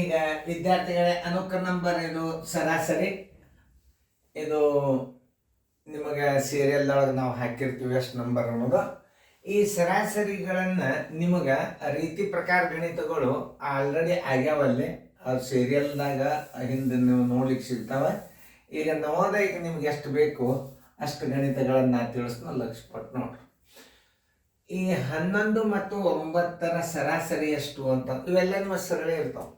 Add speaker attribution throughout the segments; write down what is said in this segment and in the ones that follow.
Speaker 1: ಈಗ ವಿದ್ಯಾರ್ಥಿಗಳೇ ಅನುಕ್ರ ನಂಬರ್ ಇದು ಸರಾಸರಿ? ಇದು ನಿಮಗೆ ಸೀರಿಯಲ್ ಒಳಗೆ ನಾವು ಹಾಕಿರ್ತೀವಿ ಎಷ್ಟು ನಂಬರ್ ಅನ್ನೋದು. ಈ ಸರಾಸರಿಗಳನ್ನು ನಿಮಗೆ ರೀತಿ ಪ್ರಕಾರ ಗಣಿತಗಳು ಆಲ್ರೆಡಿ ಆಗ್ಯಾವಲ್ಲಿ. ಆ ಸೀರಿಯಲ್ದಾಗ ಹಿಂದೆ ನೀವು ನೋಡ್ಲಿಕ್ಕೆ ಸಿಗ್ತಾವೆ. ಈಗ ನವೋದಯಕ್ಕೆ ನಿಮ್ಗೆ ಎಷ್ಟು ಬೇಕು ಅಷ್ಟು ಗಣಿತಗಳನ್ನು ತಿಳಿಸ್ನ ಲಕ್ಷ ಕೊಟ್ಟು ನೋಡ್ರಿ ಈ ಹನ್ನೊಂದು ಮತ್ತು ಒಂಬತ್ತರ ಸರಾಸರಿ ಎಷ್ಟು ಅಂತ ಇವೆಲ್ಲ ನಿಮ್ಮ ಸರಳ ಇರ್ತಾವ.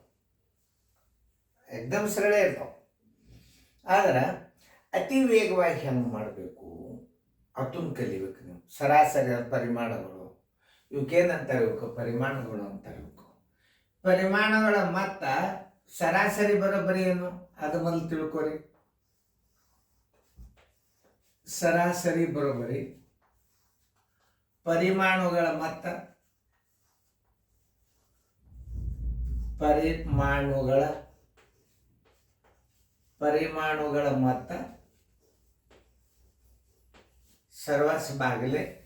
Speaker 1: ಎಕ್ದಮ್ ಸರಳ ಇರ್ತಾವ. ಆದ್ರೆ ಅತಿ ವೇಗವಾಗಿ ಹೆಂಗೆ ಮಾಡಬೇಕು? ಅದನ್ನು ಕಲಿಬೇಕು ನೀವು. ಸರಾಸರಿ ಪರಿಮಾಣಗಳು. ಇವಕ್ಕೇನಂತಾರೆ ಇವಕ್ಕೆ ಪರಿಮಾಣಗಳು ಇವಕ್ಕೆ ಪರಿಮಾಣಗಳ ಮತ್ತ ಸರಾಸರಿ ಬರೋಬ್ಬರಿ ಏನು? ಅದು ಮೊದಲು ತಿಳ್ಕೊರಿ. ಸರಾಸರಿ ಬರೋಬ್ಬರಿ. ಪರಿಮಾಣಗಳ ಮತ್ತ ಪರಿಮಾಣುಗಳ ಪರಿಮಾಣುಗಳ ಮೊತ್ತ ಸರ್ವಸ್ ಬಾಗಿಲೆ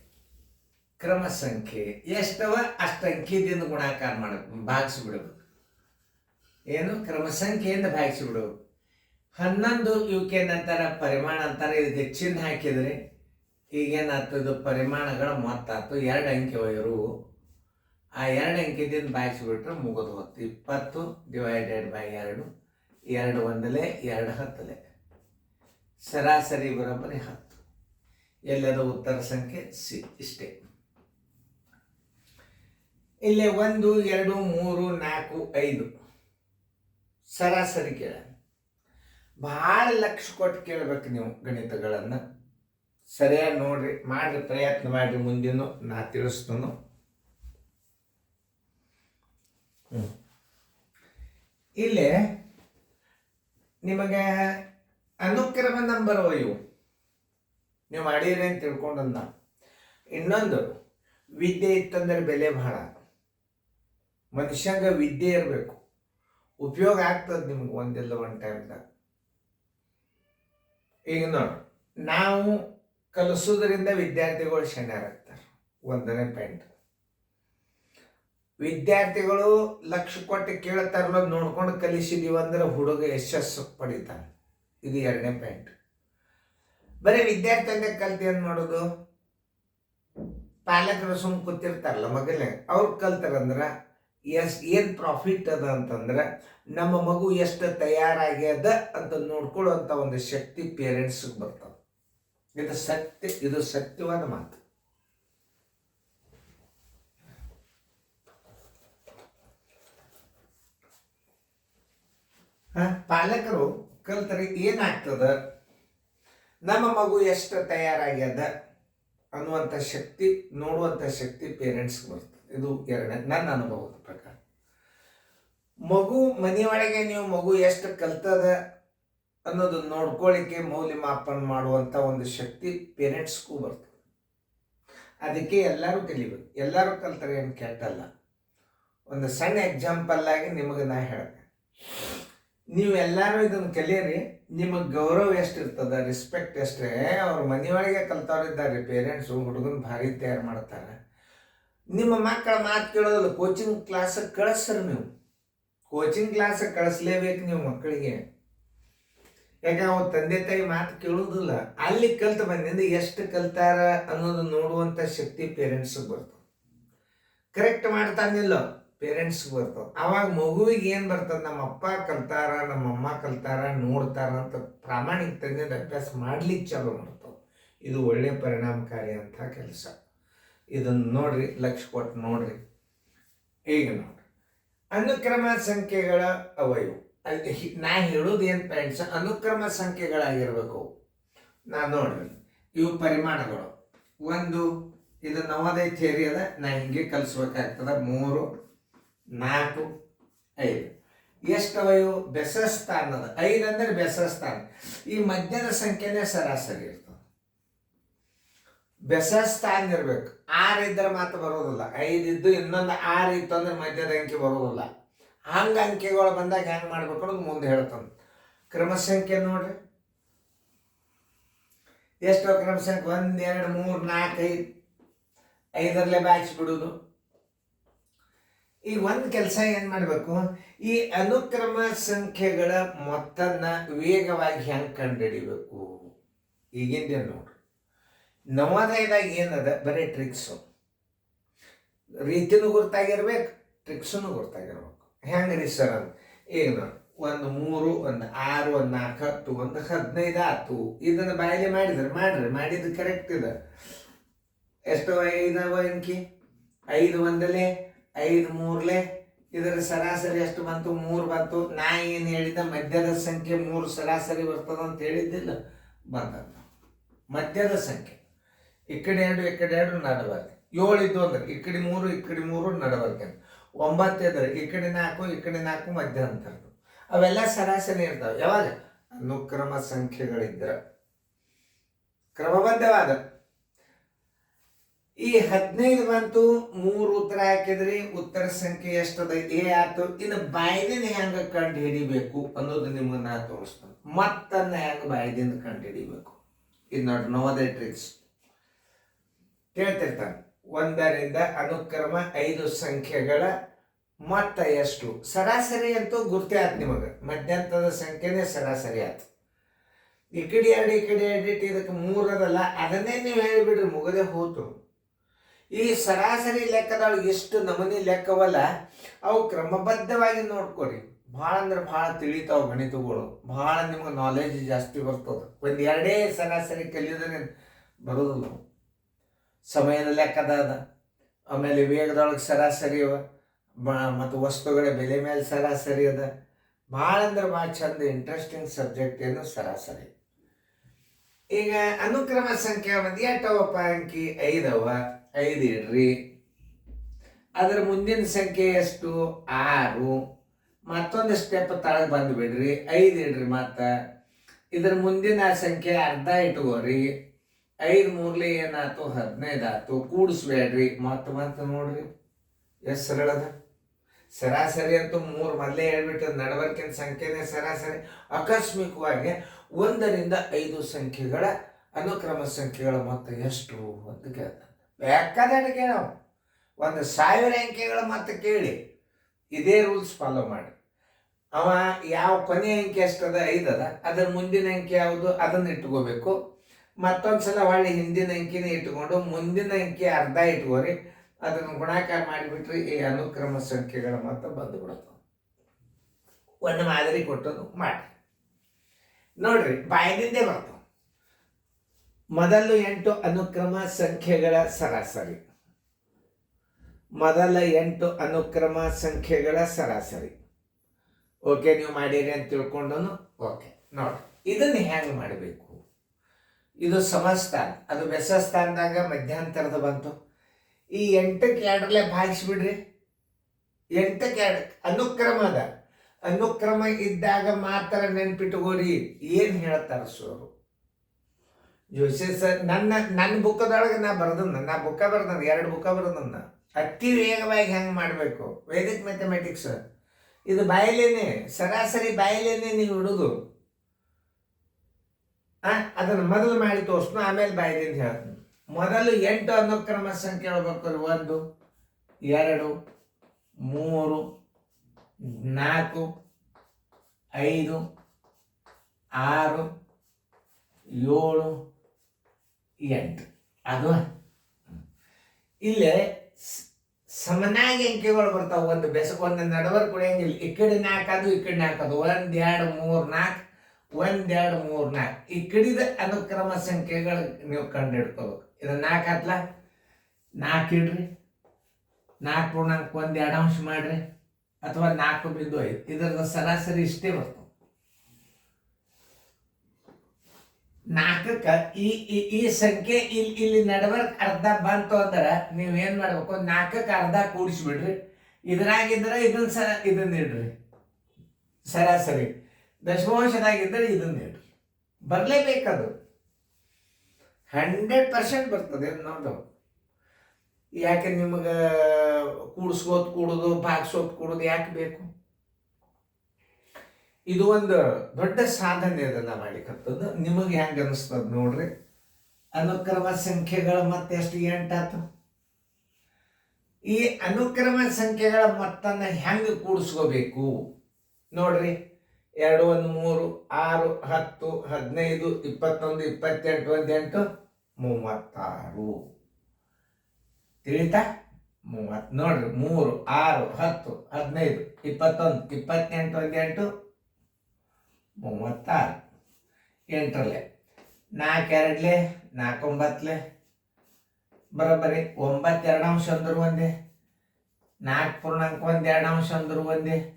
Speaker 1: ಕ್ರಮ ಸಂಖ್ಯೆ ಎಷ್ಟವ? ಅಷ್ಟು ಅಂಕಿದಿಂದ ಗುಣಾಕಾರ ಮಾಡಬೇಕು ಭಾಗಿಸ್ಬಿಡ್ಬೇಕು. ಏನು? ಕ್ರಮ ಸಂಖ್ಯೆಯಿಂದ ಭಾಗಿಸ್ಬಿಡ್ಬೇಕು. ಹನ್ನೊಂದು ಇವಕ್ಕೆ ನಂತರ ಪರಿಮಾಣ ಅಂತಾರೆ ಇದಕ್ಕೆ ಹೆಚ್ಚಿನ ಹಾಕಿದ್ರೆ ಈಗೇನಾಗ್ತದೆ ಪರಿಮಾಣಗಳ ಮೊತ್ತ ಆಯ್ತು. ಎರಡು ಅಂಕೆ ಒಯ್ಯರು ಆ ಎರಡು ಅಂಕಿದಿಂದ ಭಾಗಿಸ್ಬಿಟ್ರೆ ಮುಗಿದು ಹೋಗ್ತು ಇಪ್ಪತ್ತು ಡಿವೈಡೆಡ್ ಬೈ ಎರಡು. ಎರಡು ಒಂದಲೆ, ಎರಡು ಹತ್ತಲೆ. ಸರಾಸರಿ ಬರೋಬ್ಬರಿ ಹತ್ತು. ಎಲ್ಲರ ಉತ್ತರ ಸಂಖ್ಯೆ ಸಿ ಇಷ್ಟೇ. ಇಲ್ಲಿ ಒಂದು, ಎರಡು, ಮೂರು, ನಾಲ್ಕು, ಐದು. ಸರಾಸರಿ ಕೇಳ. ಭಾಳ ಲಕ್ಷ ಕೊಟ್ಟು ಕೇಳಬೇಕು ನೀವು ಗಣಿತಗಳನ್ನು. ಸರಿಯಾಗಿ ನೋಡ್ರಿ, ಮಾಡ್ರಿ ಪ್ರಯತ್ನ ಮಾಡಿ ಮುಂದಿನ ನಾ ತಿಳಿಸ್ತನು. ಇಲ್ಲೇ ಇಲ್ಲಿ ನಿಮಗೆ ಅನುಕ್ರಮ ನಂಬರ್ ಇವು. ನೀವು ಮಾಡಿರಿ ಅಂತ ತಿಳ್ಕೊಂಡಂದ. ಇನ್ನೊಂದು, ವಿದ್ಯೆ ಇತ್ತಂದ್ರೆ ಬೆಲೆ ಬಹಳ. ಮನುಷ್ಯಂಗೆ ವಿದ್ಯೆ ಇರಬೇಕು. ಉಪಯೋಗ ಆಗ್ತದೆ ನಿಮ್ಗೆ ಒಂದಿಲ್ಲ ಒಂದು ಟೈಮ್ದಾಗ ಈಗ ನೋಡಿ, ನಾವು ಕಲಿಸೋದ್ರಿಂದ ವಿದ್ಯಾರ್ಥಿಗಳು ಶಣ್ಯರಾಗ್ತಾರೆ. ಒಂದನೇ ಪಾಯಿಂಟ್ ವಿದ್ಯಾರ್ಥಿಗಳು ಲಕ್ಷ ಕೊಟ್ಟು ಕೇಳ್ತಾರಲ್ಲ ನೋಡ್ಕೊಂಡು ಕಲಿಸಿದೀವಿ ಅಂದ್ರೆ ಹುಡುಗ ಯಶಸ್ಸು ಪಡಿತಾನೆ. ಇದು ಎರಡನೇ ಪಾಯಿಂಟ್ ಬರೀ ವಿದ್ಯಾರ್ಥಿ ಅಂದ್ರೆ ಕಲ್ತಿ ಏನು ಮಾಡೋದು? ಪಾಲಕರು ಸುಮ್ ಕೂತಿರ್ತಾರಲ್ಲ ಮಗಲೇ ಅವ್ರು ಕಲ್ತಾರಂದ್ರ ಎಸ್, ಏನು ಪ್ರಾಫಿಟ್ ಅದ ಅಂತಂದ್ರೆ ನಮ್ಮ ಮಗು ಎಷ್ಟು ತಯಾರಾಗ್ಯದ ಅಂತ ನೋಡ್ಕೊಳ್ಳುವಂಥ ಒಂದು ಶಕ್ತಿ ಪೇರೆಂಟ್ಸ್ಗೆ ಬರ್ತದೆ. ಇದು ಸತ್ಯ, ಇದು ಸತ್ಯವಾದ ಮಾತು. ಪಾಲಕರು ಕಲ್ತರೆ ಏನಾಗ್ತದ? ನಮ್ಮ ಮಗು ಎಷ್ಟು ತಯಾರಾಗ್ಯದ? ಅನ್ನುವಂಥ ಶಕ್ತಿ ನೋಡುವಂಥ ಶಕ್ತಿ ಪೇರೆಂಟ್ಸ್ಗೆ ಬರ್ತದೆ. ಇದು ಎರಡನೇ, ನನ್ನ ಅನುಭವದ ಪ್ರಕಾರ. ಮಗು ಮನೆಯೊಳಗೆ ನೀವು ಮಗು ಎಷ್ಟು ಕಲ್ತದ ಅನ್ನೋದು ನೋಡ್ಕೊಳ್ಳಿಕ್ಕೆ ಮೌಲ್ಯಮಾಪನ ಮಾಡುವಂಥ ಒಂದು ಶಕ್ತಿ ಪೇರೆಂಟ್ಸ್ಗೂ ಬರ್ತದೆ. ಅದಕ್ಕೆ ಎಲ್ಲರೂ ಕಲಿಬೇಕು. ಎಲ್ಲರೂ ಕಲ್ತಾರೆ ಏನು ಕೆಟ್ಟಲ್ಲ. ಒಂದು ಸಣ್ಣ ಎಕ್ಸಾಂಪಲ್ ಆಗಿ ನಿಮಗೆ ನಾ ಹೇಳ್ದೆ ನೀವು ಎಲ್ಲರೂ ಇದನ್ನು ಕಲಿಯಿರಿ, ನಿಮಗೆ ಗೌರವ ಎಷ್ಟು ಇರ್ತದ ರೆಸ್ಪೆಕ್ಟ್ ಎಷ್ಟೇ ಅವ್ರ ಮನೆಯೊಳಗೆ ಕಲ್ತವ್ರಿದ್ದಾರೆ ಪೇರೆಂಟ್ಸು ಹುಡುಗನ ಭಾರಿ ತಯಾರು ಮಾಡ್ತಾರೆ. ನಿಮ್ಮ ಮಕ್ಕಳ ಮಾತು ಕೇಳೋದಿಲ್ಲ ಕೋಚಿಂಗ್ ಕ್ಲಾಸಿಗೆ ಕಳಿಸ್ರಿ ನೀವು. ಕೋಚಿಂಗ್ ಕ್ಲಾಸಿಗೆ ಕಳಿಸ್ಲೇಬೇಕು ನೀವು ಮಕ್ಕಳಿಗೆ. ಯಾಕೆ ಅವ್ರ ತಂದೆ ತಾಯಿ ಮಾತು ಕೇಳೋದಿಲ್ಲ. ಅಲ್ಲಿ ಕಲ್ತು ಬಂದಿಂದ ಎಷ್ಟು ಕಲ್ತಾರ ಅನ್ನೋದು ನೋಡುವಂಥ ಶಕ್ತಿ ಪೇರೆಂಟ್ಸಿಗೆ ಬರ್ತದೆ. ಕರೆಕ್ಟ್ ಮಾಡ್ತಾನಿಲ್ಲ. ಪೇರೆಂಟ್ಸ್ಗೆ ಬರ್ತದೆ ಅವಾಗ ಮಗುವಿಗೆ ಏನು ಬರ್ತದೆ? ನಮ್ಮ ಅಪ್ಪ ಕಲ್ತಾರ, ನಮ್ಮ ಅಮ್ಮ ಕಲ್ತಾರ, ನೋಡ್ತಾರ ಅಂತ ಪ್ರಾಮಾಣಿಕತೆಯಿಂದ ಅಭ್ಯಾಸ ಮಾಡ್ಲಿಕ್ಕೆ ಚಾಲು ಮಾಡ್ತಾವೆ. ಇದು ಒಳ್ಳೆ ಪರಿಣಾಮಕಾರಿ ಅಂತ ಕೆಲಸ. ಇದನ್ನು ನೋಡ್ರಿ ಲಕ್ಷ ಕೊಟ್ಟು ನೋಡ್ರಿ. ಈಗ ನೋಡ್ರಿ. ಅನುಕ್ರಮ ಸಂಖ್ಯೆಗಳ ಅವಯವು. ಅಲ್ಲಿ ನಾ ಹೇಳೋದು ಏನು ಪ್ಯಾಂಟ್ಸ್ ಅನುಕ್ರಮ ಸಂಖ್ಯೆಗಳಾಗಿರ್ಬೇಕು. ನಾ ನೋಡ್ರಿ, ಇವು ಪರಿಮಾಣಗಳು. ಒಂದು ಇದು ನವೋದಯ ಥಿಯರಿ ಅದ. ನಾ ಹಿಂಗೆ ಕಲಿಸ್ಬೇಕಾಗ್ತದ. ಮೂರು ನಾಲ್ಕು, ಐದು. ಎಷ್ಟವ ಇವು ಬೆಸಸ್ಥಾನ ಅದ ಐದು ಅಂದ್ರೆ ಬೆಸಸ್ಥಾನ ಈ ಮಧ್ಯದ ಸಂಖ್ಯೆನೇ ಸರಾಸರಿ ಇರ್ತದೆ. ಬೆಸಸ್ಥಾನ ಇರ್ಬೇಕು. ಆರು ಇದ್ರೆ ಮಾತ್ರ ಬರೋದಿಲ್ಲ. ಐದು ಇದ್ದು ಇನ್ನೊಂದು ಆರು ಇತ್ತು ಅಂದ್ರೆ ಮಧ್ಯದ ಅಂಕಿ ಬರೋದಿಲ್ಲ. ಹಂಗ ಅಂಕಿಗಳು ಬಂದಾಗ ಹೆಂಗ್ ಮಾಡ್ಬೇಕು ಅನ್ನೋದು ಮುಂದೆ ಹೇಳ್ತಾನೆ. ಕ್ರಮ ಸಂಖ್ಯೆ ನೋಡ್ರಿ. ಎಷ್ಟು ಕ್ರಮ ಸಂಖ್ಯೆ ಒಂದ್, ಎರಡು, ಮೂರು, ನಾಲ್ಕು, ಐದು. ಐದರಲ್ಲೇ ಬಾಯಿಸ್ಬಿಡುದು ಈಗ ಒಂದು ಕೆಲಸ ಏನು ಮಾಡಬೇಕು? ಈ ಅನುಕ್ರಮ ಸಂಖ್ಯೆಗಳ ಮೊತ್ತನ ವೇಗವಾಗಿ ಹೆಂಗೆ ಕಂಡುಹಿಡಿಬೇಕು? ಈಗಿಂದ ನೋಡ್ರಿ. ನವೋದಯದಾಗ ಏನದ? ಬರೀ ಟ್ರಿಕ್ಸು ರೀತಿನೂ ಗುರ್ತಾಗಿರ್ಬೇಕು ಟ್ರಿಕ್ಸೂ ಗುರ್ತಾಗಿರ್ಬೇಕು. ಹೆಂಗೆ ರೀ ಸರ್ ಅಂತ ಈಗ ನೋಡಿ ಒಂದು ಮೂರು, ಒಂದು ಆರು, ಒಂದು ನಾಲ್ಕು, ಹತ್ತು, ಒಂದು ಹದಿನೈದು ಆತು ಇದನ್ನು ಬಾಯಲ್ಲಿ ಮಾಡಿದ್ರೆ ಮಾಡ್ರಿ. ಮಾಡಿದ್ದು ಕರೆಕ್ಟ್ ಇದೆ. ಎಷ್ಟು ಐದವ ಅಂಕಿ? ಐದು ಒಂದಲೆ? ಐದು ಮೂರ್ಲೆ. ಇದರ ಸರಾಸರಿ ಎಷ್ಟು ಬಂತು, ಮೂರು ಬಂತು. ನಾ ಏನು ಹೇಳಿದ ಮಧ್ಯದ ಸಂಖ್ಯೆ ಮೂರು ಸರಾಸರಿ ಬರ್ತದ ಅಂತ ಹೇಳಿದ್ದಿಲ್ಲ ಬಂದದ್ದು ಮಧ್ಯದ ಸಂಖ್ಯೆ. ಈ ಕಡೆ ಎರಡು, ಈ ಕಡೆ ಎರಡು ನಡಬಾರ್ದು ಏಳು ಇದ್ದು ಅಂದ್ರೆ, ಈ ಕಡೆ ಮೂರು, ಈ ಕಡೆ ಮೂರು ನಡಬಾರ್ದು ಒಂಬತ್ತು ಇದ್ರೆ, ಈ ಕಡೆ ನಾಲ್ಕು, ಈ ಕಡೆ ನಾಲ್ಕು ಮಧ್ಯ ಅಂತ ಅವೆಲ್ಲ ಸರಾಸರಿ ಇರ್ತಾವೆ. ಯಾವಾಗ? ಅನುಕ್ರಮ ಸಂಖ್ಯೆಗಳಿದ್ರೆ. ಕ್ರಮಬದ್ಧವಾದ. ಈ ಹದಿನೈದು ಬಂತು, ಮೂರು ಉತ್ತರ ಹಾಕಿದ್ರಿ, ಉತ್ತರ ಸಂಖ್ಯೆ ಎಷ್ಟದ? ಎ ಆತು ಇನ್ನು ಬಾಯ್ದಿನ ಹೆಂಗ ಕಂಡು ಹಿಡಿಬೇಕು ಅನ್ನೋದು ನಿಮ್ಗೆ ನಾ ತೋರಿಸ್ತೇನೆ. ಮತ್ತನ್ನ ಹೆಂಗ ಬಾಯ್ದಿಂದ ಕಂಡು ಹಿಡಿಬೇಕು ಇದು ನೋಡಿ ನೋದ ಟ್ರಿಕ್ಸ್ ಕೇಳ್ತಿರ್ತಾನೆ. ಒಂದರಿಂದ ಅನುಕ್ರಮ ಐದು ಸಂಖ್ಯೆಗಳ ಮೊತ್ತ ಎಷ್ಟು? ಸರಾಸರಿ ಅಂತೂ ಗುರ್ತೇ ಆಯ್ತು ನಿಮಗೆ. ಮಧ್ಯಂತರದ ಸಂಖ್ಯೆನೇ ಸರಾಸರಿ ಆಯ್ತು ಈ ಕಡೆ ಎರಡು, ಈ ಕಡೆ ಎರಡು ಇದಕ್ಕೆ ಮೂರದಲ್ಲ. ಅದನ್ನೇ ನೀವು ಹೇಳಿಬಿಡ್ರಿ, ಮುಗದೆ ಹೋತು. ಈ ಸರಾಸರಿ ಲೆಕ್ಕದೊಳಗೆ ಎಷ್ಟು ನಮೂನಿ ಲೆಕ್ಕವಲ್ಲ, ಅವು ಕ್ರಮಬದ್ಧವಾಗಿ ನೋಡ್ಕೊರಿ ಭಾಳ ಅಂದ್ರೆ ಭಾಳ ತಿಳಿತಾವ ಗಣಿತಗಳು. ಭಾಳ ನಿಮ್ಗೆ ನಾಲೆಜ್ ಜಾಸ್ತಿ ಬರ್ತದೆ. ಒಂದು ಎರಡೇ ಸರಾಸರಿ ಕಲಿಯೋದ್ರೆ ಬರೋದಿಲ್ಲ. ಸಮಯದ ಲೆಕ್ಕದ ಅದ. ಆಮೇಲೆ ವೇಗದೊಳಗೆ ಸರಾಸರಿ ಅವ. ಮತ್ತು ವಸ್ತುಗಳ ಬೆಲೆ ಮೇಲೆ ಸರಾಸರಿ ಅದ. ಭಾಳ ಅಂದ್ರೆ ಭಾಳ ಚಂದ ಇಂಟ್ರೆಸ್ಟಿಂಗ್ ಸಬ್ಜೆಕ್ಟ್ ಏನು ಸರಾಸರಿ. ಈಗ ಅನುಕ್ರಮ ಸಂಖ್ಯೆ ಒಂದು ಎಂಟವಪ್ಪ ಅಂಕಿ ಐದವ ಐದು ಇಡ್ರಿ ಅದರ ಮುಂದಿನ ಸಂಖ್ಯೆ ಎಷ್ಟು? ಆರು. ಮತ್ತೊಂದು ಸ್ಟೆಪ್ ತಳಗೆ ಬಂದು ಬಿಡ್ರಿ. ಐದು ಇಡ್ರಿ ಮತ್ತು. ಇದ್ರ ಮುಂದಿನ ಸಂಖ್ಯೆ ಅರ್ಧ ಇಟ್ಕೋರಿ. ಐದು ಮೂರ್ಲಿ ಏನಾಯ್ತು? ಹದಿನೈದು ಆಯ್ತು ಕೂಡಿಸ್ಬೇಡ್ರಿ. ಮತ್ತೆ ಮತ್ತೆ ನೋಡ್ರಿ. ಎಷ್ಟು ಸರಳದ ಸರಾಸರಿ ಅಂತೂ ಮೂರು ಮೊದಲೇ ಹೇಳ್ಬಿಟ್ಟು ನಡವರ್ಕಿನ ಸಂಖ್ಯೆನೇ ಸರಾಸರಿ. ಆಕಸ್ಮಿಕವಾಗಿ ಒಂದರಿಂದ ಐದು ಸಂಖ್ಯೆಗಳ ಅನುಕ್ರಮ ಸಂಖ್ಯೆಗಳ ಮೊತ್ತ ಎಷ್ಟು? ಅಂತ ಕೇಳ್ತಾನೆ ಬೇಕಾದಷ್ಟು ನಾವು. ಒಂದು ಸಾವಿರ ಅಂಕೆಗಳು ಮತ್ತೆ ಕೇಳಿ, ಇದೇ ರೂಲ್ಸ್ ಫಾಲೋ ಮಾಡಿ. ಅವ ಯಾವ ಕೊನೆ ಅಂಕೆ ಎಷ್ಟದ ಐದದ. ಅದರ ಮುಂದಿನ ಅಂಕೆ ಯಾವುದು? ಅದನ್ನ ಇಟ್ಕೋಬೇಕು. ಮತ್ತೊಂದು ಸಲ ಹೊಳ್ಳಿ ಹಿಂದಿನ ಅಂಕಿನೇ ಇಟ್ಕೊಂಡು, ಮುಂದಿನ ಅಂಕೆ ಅರ್ಧ ಇಟ್ಕೋರಿ. ಅದನ್ನು ಗುಣಾಕಾರ ಮಾಡಿಬಿಟ್ರೆ ಈ ಅನುಕ್ರಮ ಸಂಖ್ಯೆಗಳ ಮಾತ್ರ ಬಂದು ಬಿಡುತ್ತೆ ಒಂದು ಮಾದರಿ ಕೊಟ್ಟದು ಮಾಡಿ ನೋಡ್ರಿ ಬಾಯಿನಿಂದೇ ಬರ್ತಾವ ಮೊದಲು ಎಂಟು ಅನುಕ್ರಮ ಸಂಖ್ಯೆಗಳ ಸರಾಸರಿ. ಮೊದಲ ಎಂಟು ಅನುಕ್ರಮ ಸಂಖ್ಯೆಗಳ ಸರಾಸರಿ. ಓಕೆ ನೀವು ಮಾಡಿರಿ ಅಂತ ತಿಳ್ಕೊಂಡು ಓಕೆ ನೋಡಿ, ಇದನ್ನು ಹೆಂಗೆ ಮಾಡಬೇಕು? ಇದು ಸಮಸ್ಥಾನ. ಅದು ಬೆಸ ಸ್ಥಾನದಾಗ ಮಧ್ಯಾಂತರದ ಬಂತು. ಈ ಎಂಟಕ್ಕೆ ಎರಡರಲ್ಲೇ ಭಾಗಿಸ್ಬಿಡ್ರಿ. ಎಂಟಕ್ಕೆ ಎರಡು ಅನುಕ್ರಮ ಅದ. ಅನುಕ್ರಮ ಇದ್ದಾಗ ಮಾತ್ರ ನೆನ್ಪಿಟ್ಕೋರಿ. ಏನು ಹೇಳ್ತಾರೆ ಸೋರು? ಜೋಶಿ ನನ್ನ ನನ್ನ ಬುಕ್ಕದೊಳಗೆ ನಾ ಬರ್ದನ್ನ ನಾ ಬುಕ್ಕ ಬರ್ದನ್ನ ಎರಡು ಬುಕ್ಕ ಬರ್ದನ್ನ ಅತಿ. ವೇಗವಾಗಿ ಹೆಂಗೆ ಮಾಡಬೇಕು? ವೇದಿಕ್ ಮ್ಯಾಥಮೆಟಿಕ್ಸ್ ಇದು ಬಾಯಲೇನೆ, ಸರಾಸರಿ ಬಾಯಲೇನೆ ನೀವು ಆ, ಅದನ್ನು ಮೊದಲು ಮಾಡಿ ತೋರಿಸ್ನು, ಆಮೇಲೆ ಬಾಯದಿಂದ ಹೇಳ್ತೀನಿ. ಮೊದಲು ಎಂಟು ಅನುಕ್ರಮ ಸಂಖ್ಯೆ ಹೇಳ್ಬೇಕು ಒಂದು? ಎರಡು, ಮೂರು, ನಾಲ್ಕು, ಐದು, ಆರು, ಏಳು ಎಂಟು. ಅದು ಇಲ್ಲೇ ಸಮನಾಗಿ ಅಂಕೆಗಳು ಬರ್ತಾವೆ. ಒಂದು ಬೆಸ, ಒಂದು ನಡವರ್ ಕುಡಿಯಂಗಿಲ್ಲ ಈ ಕಡೆ ನಾಲ್ಕದು ಈ ಕಡೆ ನಾಲ್ಕದು ಒಂದ್, ಎರಡು, ಮೂರು, ನಾಲ್ಕು. ಒಂದ್, ಎರಡು, ಮೂರು, ನಾಲ್ಕು. ಈ ಕಡಿದ ಅನುಕ್ರಮ ಸಂಖ್ಯೆಗಳು ನೀವು ಕಂಡು ಹಿಡ್ಕೋಬೇಕು ಇದು ನಾಲ್ಕು ಹತ್ಲ ನಾಲ್ಕು ಇಡ್ರಿ. ನಾಲ್ಕು ಪೂರ್ಣಾಂಕ ಒಂದು, ಎರಡು ಅಂಶ ಮಾಡ್ರಿ. ಅಥವಾ ನಾಲ್ಕು ಬಿದ್ದು ಐದು. ಇದರ ಸರಾಸರಿ ಇಷ್ಟೇ ಬರ್ತದೆ. ನಾಲ್ಕಕ್ಕೆ ಈ ಈ ಸಂಖ್ಯೆ ಇಲ್ಲಿ ಇಲ್ಲಿ ನಡವರ್ಕ್ ಅರ್ಧ ಬಂತು ಅಂದ್ರೆ ನೀವು ಏನು ಮಾಡ್ಬೇಕು? ನಾಲ್ಕಕ್ಕೆ ಅರ್ಧ ಕೂಡಿಸ್ಬಿಡ್ರಿ. ಇದ್ರಾಗಿದ್ರೆ ಇದನ್ನ ಸರ ಇದನ್ನ ಇಡ್ರಿ. ಸರಾಸರಿ. ದಶಮಾಂಶದಾಗಿದ್ದರೆ ಇದನ್ನ ಇಡ್ರಿ. ಬರಲೇಬೇಕದು. ಹಂಡ್ರೆಡ್ ಪರ್ಸೆಂಟ್ ಬರ್ತದೆ ನೋಡು ಯಾಕೆ ನಿಮಗೆ ಕೂಡಿಸ್ಕೋತ್ ಕೂಡೋದು ಭಾಗಿಸೋತ್ ಕೂಡೋದು ಯಾಕೆ ಬೇಕು? ಇದು ಒಂದು ದೊಡ್ಡ ಸಾಧನೆ ಅದನ್ನ ಮಾಡಿಕತ್ತದ ನಿಮಗೆ ಹೆಂಗೆ ಅನಿಸ್ತದ ನೋಡ್ರಿ. ಅನುಕ್ರಮ ಸಂಖ್ಯೆಗಳ ಮತ್ತೆ ಎಷ್ಟು ಎಂಟಾತು? ಈ ಅನುಕ್ರಮ ಸಂಖ್ಯೆಗಳ ಮೊತ್ತನ ಹೆಂಗೆ ಕೂಡಿಸ್ಕೋಬೇಕು? ನೋಡ್ರಿ. ಎರಡು, ಒಂದು, ಮೂರು, ಆರು, ಹತ್ತು, ಹದಿನೈದು, ಇಪ್ಪತ್ತೊಂದು, ಇಪ್ಪತ್ತೆಂಟು ಒಂದು ಎಂಟು ಮೂವತ್ತಾರು. ತಿಳಿತಾ? ಮೂವತ್ತು, ನೋಡ್ರಿ. ಮೂರು, ಆರು, ಹತ್ತು, ಹದಿನೈದು, ಇಪ್ಪತ್ತೊಂದು, ಇಪ್ಪತ್ತೆಂಟು ಒಂದು ಎಂಟು ಮೂವತ್ತಾರು. ಎಂಟರಲ್ಲೇ. ನಾಲ್ಕು ಎರಡ್ಲೆ ನಾಲ್ಕು ಒಂಬತ್ತಲೆ ಬರೋಬ್ಬರಿ ಒಂಬತ್ತು ಅಂಶ ಅಂದ್ರು ಒಂದೇ. ನಾಲ್ಕು ಪೂರ್ಣಾಂಕ ಒಂದು ಎರಡು ಅಂಶ ಅಂದ್ರು ಒಂದೇ.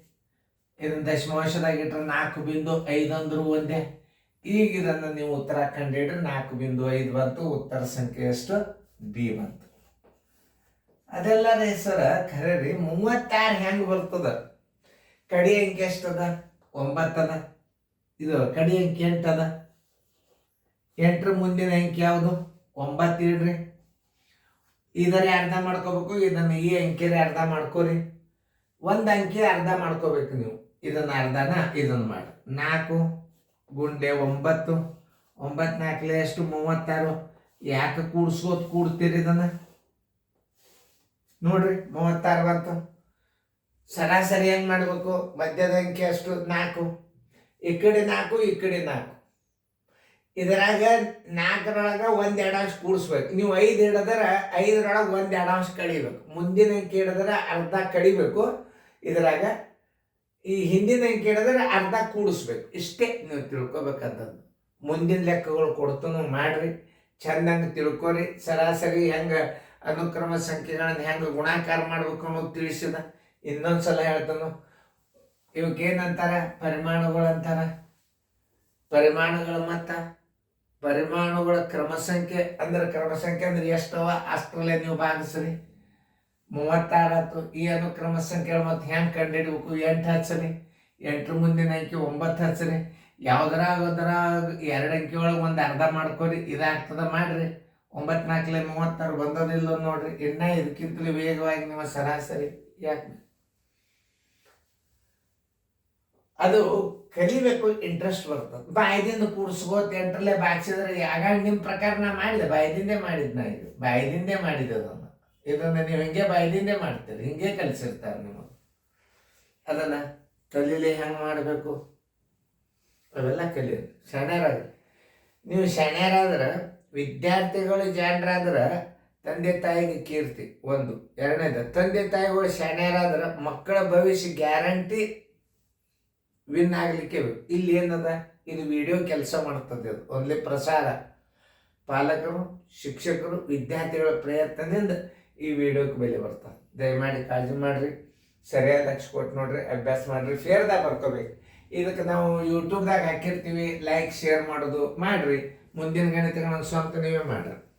Speaker 1: ಇದನ್ನು ದಶಮಾಂಶದಾಗ ಇಟ್ಟರೆ ನಾಲ್ಕು ಬಿಂದು ಐದು ಅಂದರು ಒಂದೇ. ಈಗ ಇದನ್ನು ನೀವು ಉತ್ತರ ಕಂಡಿಡ್ರೆ ನಾಲ್ಕು ಬಿಂದು ಐದು ಬಂತು, ಉತ್ತರ ಸಂಖ್ಯೆ ಎಷ್ಟು? ಬಿ ಬಂತು. ಅದೆಲ್ಲ ರೀ ಸರ ಖರೆ ರೀ ಮೂವತ್ತಾರು ಹೆಂಗೆ ಬರ್ತದ? ಕಡಿ ಅಂಕೆ ಎಷ್ಟದ? ಒಂಬತ್ತದ. ಇದು ಕಡಿ ಅಂಕಿ ಎಂಟದ ಎಂಟ್ರ ಮುಂದಿನ ಅಂಕಿ ಯಾವುದು? ಒಂಬತ್ತು ಇಡ್ರಿ ಇದರ ಅರ್ಧ ಮಾಡ್ಕೋಬೇಕು? ಇದನ್ನ ಈ ಅಂಕಿರ ಅರ್ಧ ಮಾಡ್ಕೋರಿ? ಒಂದು ಅಂಕಿ ಅರ್ಧ ಮಾಡ್ಕೋಬೇಕು ನೀವು. ಇದನ್ನ ಅರ್ಧನ ಇದನ್ನ ಮಾಡಿ. ನಾಲ್ಕು ಗುಂಡೆ ಒಂಬತ್ತು. ಒಂಬತ್ತು ನಾಲ್ಕಲೆ ಎಷ್ಟು? ಮೂವತ್ತಾರು. ಯಾಕೆ ಕೂಡ್ಸೋದು ಕೂಡ್ತೀರಿ ಇದನ್ನ? ನೋಡ್ರಿ, ಮೂವತ್ತಾರು ಬಂತು. ಸರಾಸರಿ ಹೆಂಗೆ ಮಾಡಬೇಕು? ಮಧ್ಯದ ಅಂಕಿ ಅಷ್ಟು? ನಾಲ್ಕು. ಈ ಕಡೆ ನಾಲ್ಕು, ಈ ಕಡೆ ನಾಲ್ಕು. ಇದರಾಗ ನಾಲ್ಕರೊಳಗೆ ಒಂದು ಎರಡು ಅಂಶ ಕೂಡಿಸ್ಬೇಕು. ನೀವು ಐದು ಹಿಡಿದ್ರೆ ಐದರೊಳಗೆ ಒಂದು ಎರಡು ಅಂಶ ಕಡಿಬೇಕು ಮುಂದಿನ ಅಂಕಿ ಹಿಡಿದ್ರೆ ಅರ್ಧ ಕಡಿಬೇಕು ಇದರಾಗ ಈ ಹಿಂದಿನ ಅಂಕಿ ಹಿಡಿದ್ರೆ ಅರ್ಧ ಕೂಡಿಸ್ಬೇಕು. ಇಷ್ಟೇ ನೀವು ತಿಳ್ಕೊಬೇಕಂತದ್ದು. ಮುಂದಿನ ಲೆಕ್ಕಗಳು ಕೊಡ್ತನು ಮಾಡ್ರಿ. ಚಂದಂಗೆ ತಿಳ್ಕೊರಿ. ಸರಾಸರಿ ಹೆಂಗೆ ಅನುಕ್ರಮ ಸಂಖ್ಯೆಗಳನ್ನ ಹೆಂಗೆ ಗುಣಾಕಾರ ಮಾಡ್ಬೇಕು ಅನ್ನೋದು ತಿಳಿಸಿದ. ಇನ್ನೊಂದ್ಸಲ ಹೇಳ್ತಾನು. ಇವಕ್ಕೇನಂತಾರ ಪರಿಮಾಣಗಳು ಅಂತಾರ ಪರಿಮಾಣಗಳ ಮತ್ತ? ಪರಿಮಾಣಗಳ ಕ್ರಮ ಸಂಖ್ಯೆ ಅಂದ್ರೆ ಕ್ರಮ ಸಂಖ್ಯೆ ಅಂದ್ರೆ ಎಷ್ಟವ? ಅಷ್ಟರಲ್ಲೇ ನೀವು ಭಾಗಿಸ್ರಿ. ಮೂವತ್ತಾರು ಆಯ್ತು. ಈ ಅನುಕ್ರಮ ಸಂಖ್ಯೆ ಮತ್ತೆ ಹೆಂಗೆ ಕಂಡುಹಿಡ್ಬೇಕು? ಎಂಟು ಹಚ್ಚರಿ. ಎಂಟ್ರ ಮುಂದಿನ ಅಂಕಿ ಒಂಬತ್ತು ಹಚ್ಚರಿ. ಯಾವ್ದ್ರಾಗ ಅದ್ರಾಗ ಎರಡು ಅಂಕಿ ಒಳಗೆ ಒಂದು ಅರ್ಧ ಮಾಡ್ಕೊರಿ ಇದಾಗ್ತದ ಮಾಡ್ರಿ. ಒಂಬತ್ತು ಮೂವತ್ತಾರು ಬಂದದಿಲ್ಲ ನೋಡ್ರಿ. ಇನ್ನ ಇದಕ್ಕಿಂತಲೂ ವೇಗವಾಗಿ ನಿಮ್ಮ ಸರಾಸರಿ ಯಾಕೆ ಅದು ಕಲಿಬೇಕು ಇಂಟ್ರೆಸ್ಟ್ ಬರ್ತದೆ. ಬಾಯ್ದಿಂದ ಕೂಡಿಸ್ಕೋತ ಎಂಟ್ರಲ್ಲೇ ಬಾಯ್ಸಿದ್ರೆ ಆಗಾಗ ನಿಮ್ಮ ಪ್ರಕಾರ ನಾ ಮಾಡಿದೆ. ಬಾಯ್ದಿಂದೇ ಮಾಡಿದ್ ನಾ ಇದು. ಬಾಯ್ದಿಂದೇ ಮಾಡಿದೆ ಅದನ್ನು ಇದನ್ನು ನೀವು ಹಿಂಗೆ ಬಾಯ್ದಿಂದೇ ಮಾಡ್ತೀರಿ. ಹಿಂಗೆ ಕಲಿಸಿರ್ತಾರೆ ನಿಮಗೆ ಅದನ್ನು ಕಲೀಲಿ ಹೆಂಗೆ ಮಾಡಬೇಕು? ಅವೆಲ್ಲ ಕಲಿಯೋದು. ಶಣ್ಯರಾಗಿ ನೀವು ಶಾಣ್ಯರಾದ್ರೆ ವಿದ್ಯಾರ್ಥಿಗಳು ಜಾಣರಾದ್ರೆ, ತಂದೆ ತಾಯಿಗೆ ಕೀರ್ತಿ ಒಂದು. ಎರಡನೇದ, ತಂದೆ ತಾಯಿಗಳು ಶಾಣ್ಯರಾದ್ರೆ ಮಕ್ಕಳ ಭವಿಷ್ಯ ಗ್ಯಾರಂಟಿ ವಿನ್ ಆಗಲಿಕ್ಕೆ ಇಲ್ಲಿ ಏನದ? ಇದು ವಿಡಿಯೋ ಕೆಲಸ ಮಾಡ್ತದೆ ಅದು. ಓನ್ಲಿ ಪ್ರಸಾರ. ಪಾಲಕರು, ಶಿಕ್ಷಕರು, ವಿದ್ಯಾರ್ಥಿಗಳ ಪ್ರಯತ್ನದಿಂದ ಈ ವಿಡಿಯೋಕ್ಕೆ ಬೆಲೆ ಬರ್ತದೆ ದಯಮಾಡಿ ಕಾಳಜಿ ಮಾಡ್ರಿ. ಸರಿಯಾದ ಕೊಟ್ಟು ನೋಡ್ರಿ, ಅಭ್ಯಾಸ ಮಾಡ್ರಿ ಫೇರ್ದಾಗ ಬರ್ಕೋಬೇಕು. ಇದಕ್ಕೆ ನಾವು ಯೂಟ್ಯೂಬ್ದಾಗ ಹಾಕಿರ್ತೀವಿ. ಲೈಕ್ ಶೇರ್ ಮಾಡೋದು ಮಾಡ್ರಿ. ಮುಂದಿನ ಗಣಿತಗಳನ್ನು ಸ್ವಂತ ನೀವೇ ಮಾಡ್ರಿ.